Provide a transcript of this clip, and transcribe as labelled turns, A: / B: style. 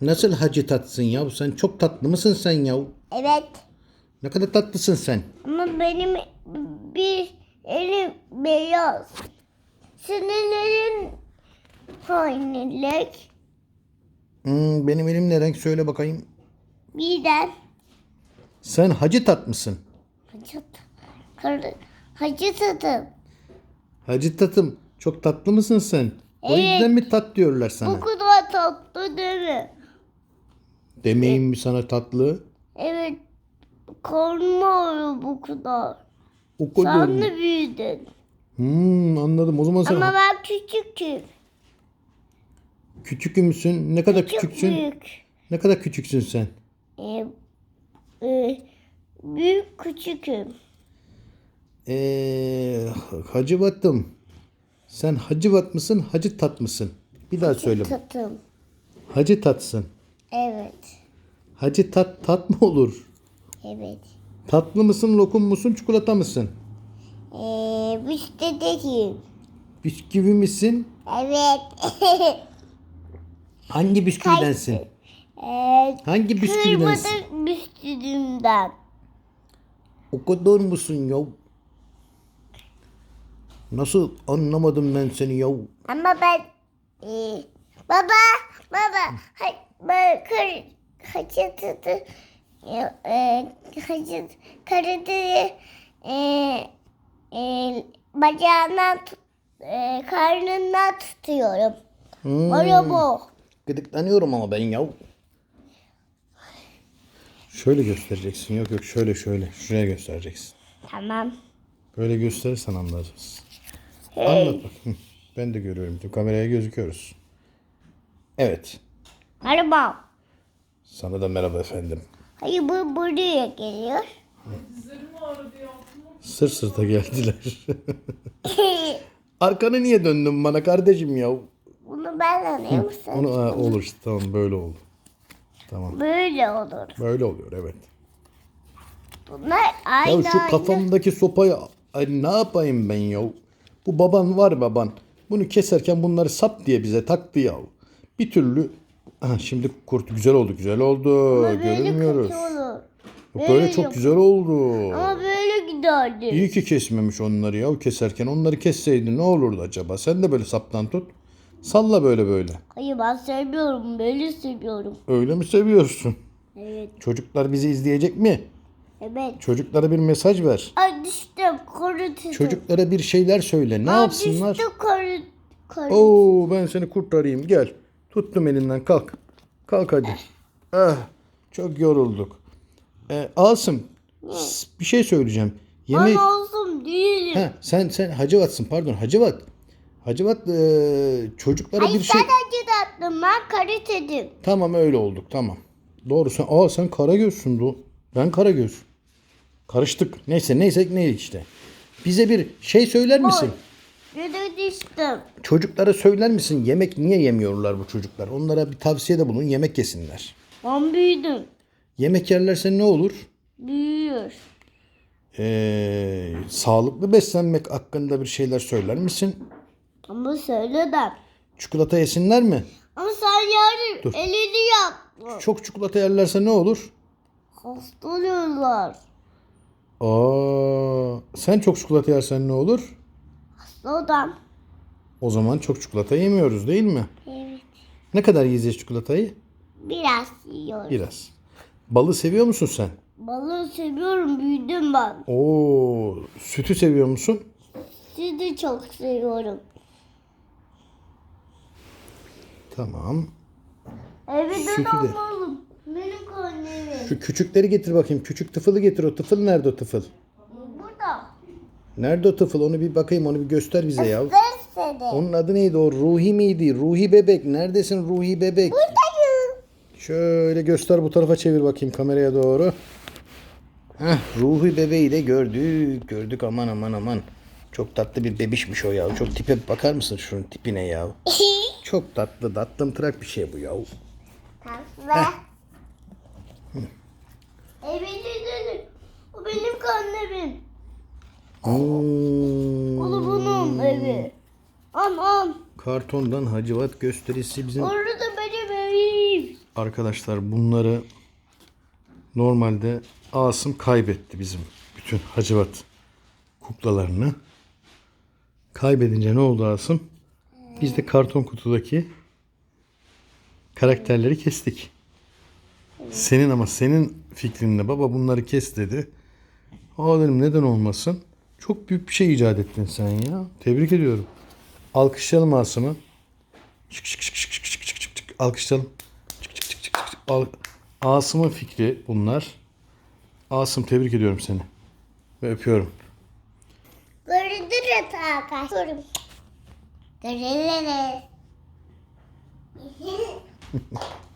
A: Nasıl hacı tatsın ya? Sen çok tatlı mısın sen ya?
B: Evet.
A: Ne kadar tatlısın sen.
B: Ama benim bir elim beyaz. Senin elin hangi renk?
A: Hmm, benim elim ne renk söyle bakayım.
B: Birden
A: Sen hacı tat mısın?
B: hacı, karı, hacı tadım.
A: Hacı tatım. Çok tatlı mısın sen? O
B: Evet.
A: yüzden mi tat diyorlar
B: Bu
A: sana?
B: kadar tatlı değil mi?
A: Demeyeyim mi sana tatlı?
B: Evet. Karnım ağrıyor bu kadar.
A: O kadar
B: Sen
A: mı?
B: de büyüdün.
A: Hmm, anladım. O zaman sen
B: Ama ben küçüküm.
A: küçük müsün? Ne kadar
B: Çok
A: küçüksün?
B: büyük.
A: Ne kadar küçüksün sen?
B: Ee, e, büyük küçüküm.
A: Ee, Hacı Vat'ım. Sen Hacı Vat mısın, Hacı Tat mısın? Bir daha söyle.
B: Tatım.
A: Hacı Tatsın.
B: Evet.
A: Hacı Tat tat mı olur?
B: Evet.
A: Tatlı mısın, lokum musun, çikolata mısın?
B: Ee, bisikleteyim.
A: Bisküvi misin?
B: Evet.
A: Hangi bisküvidensin?
B: ee,
A: Hangi bisküvidensin?
B: kırmadı bisküvimden.
A: O kadar mısın ya? Nasıl anlamadım ben seni ya?
B: Ama ben ee, baba baba hay, ben kar hacı tadı e, hacı karıdı e, e, bacağından tut, e, karnından tutuyorum.
A: Hmm,
B: Öyle bu.
A: gıdıklanıyorum ama ben ya. Şöyle göstereceksin. Yok yok şöyle şöyle. Şuraya göstereceksin.
B: Tamam.
A: Böyle gösterirsen anlarız. Anlat bak. Ben de görüyorum. Tüm kameraya gözüküyoruz. Evet.
B: Merhaba.
A: Sana da merhaba efendim.
B: Hayır bu buraya geliyor.
A: Sır sırta geldiler. Arkanı niye döndün bana kardeşim ya?
B: Bunu ben anlıyor musun?
A: Onu ha, olur işte tamam böyle oldu. Tamam
B: Böyle olur.
A: böyle oluyor evet.
B: Bunlar aynı
A: Ya şu
B: aynı.
A: kafamdaki sopayı ay ne yapayım ben ya? Bu baban var baban. Bunu keserken bunları sap diye bize taktı ya. Bir türlü Aha, şimdi kurt güzel oldu güzel oldu.
B: Ama böyle
A: Görünmüyoruz.
B: kötü olur.
A: Böyle
B: Böyle
A: çok
B: yok.
A: güzel oldu.
B: Ama böyle giderdi.
A: İyi ki kesmemiş onları ya keserken. Onları kesseydi ne olurdu acaba? Sen de böyle saptan tut. Salla böyle böyle.
B: Hayır ben seviyorum. Böyle seviyorum.
A: Öyle mi seviyorsun?
B: Evet.
A: Çocuklar bizi izleyecek mi?
B: Evet.
A: Çocuklara bir mesaj ver.
B: Ay düştüm. Kurutuldum.
A: Çocuklara bir şeyler söyle. Ne
B: Ay,
A: yapsınlar?
B: Düştüm kurut. kurut.
A: Oo ben seni kurtarayım gel. Tuttum elinden kalk. Kalk hadi. Ah, çok yorulduk. Ee, Asım bir şey söyleyeceğim. Yemek
B: Ben olsun değilim.
A: ha, sen sen Hacivat'sın pardon Hacivat. Hacivat e, çocuklara
B: Ay
A: bir şey
B: ben acı tatlım. Ben karitedim.
A: Tamam öyle olduk tamam. Doğru sen aa sen Karagöz'sün bu. Ben Karagöz. Karıştık. Neyse neyse ne işte. Bize bir şey söyler misin?
B: Düştüm.
A: Çocuklara söyler misin? Yemek niye yemiyorlar bu çocuklar? Onlara bir tavsiyede bulun. Yemek yesinler.
B: Ben büyüdüm.
A: Yemek yerlerse ne olur?
B: Büyüyor.
A: Ee, sağlıklı beslenmek hakkında bir şeyler söyler misin?
B: Ama söyle de.
A: Çikolata yesinler mi?
B: Ama sen yarın
A: Dur.
B: elini yap.
A: Çok çikolata yerlerse ne olur?
B: Hasta oluyorlar.
A: Aa, sen çok çikolata yersen ne olur?
B: Adam.
A: O zaman çok çikolata yemiyoruz değil mi?
B: Evet.
A: Ne kadar yiyeceğiz çikolatayı?
B: Biraz yiyorum.
A: Biraz. Balı seviyor musun sen?
B: Balığı seviyorum. Büyüdüm ben.
A: Oo, sütü seviyor musun?
B: Sizi çok seviyorum.
A: Tamam.
B: Evden
A: Sütü de.
B: Benim karnemi.
A: Şu küçükleri getir bakayım. Küçük tıfılı getir. O tıfıl nerede o tıfıl? Nerede o tıfıl? Onu bir bakayım. Onu bir göster bize ya. Onun adı neydi o? Ruhi miydi? Ruhi bebek. Neredesin Ruhi bebek?
B: Buradayım.
A: Şöyle göster bu tarafa çevir bakayım kameraya doğru. Heh, Ruhi bebeği de gördük. Gördük aman aman aman. Çok tatlı bir bebişmiş o ya. Çok tipe bakar mısın şunun tipine ya? Çok tatlı. Tatlım tırak bir şey bu ya.
B: Tatlı. Evine dönün. O benim karnemim. Bunun evi. Am am.
A: Kartondan Hacivat gösterisi bizim.
B: Orada benim evim.
A: Arkadaşlar bunları normalde Asım kaybetti bizim bütün Hacivat kuklalarını. Kaybedince ne oldu Asım? Biz de karton kutudaki karakterleri kestik. Senin ama senin fikrinle baba bunları kes dedi. Aa dedim neden olmasın? Çok büyük bir şey icat ettin sen ya. Tebrik ediyorum. Alkışlayalım Asım'ı. Çık çık çık çık çık çık çık çık çık. Alkışlayalım. Çık çık çık çık çık. Al. Asım'ın fikri bunlar. Asım tebrik ediyorum seni. Ve öpüyorum.
B: Görüşürüz arkadaşlar. Görüşürüz.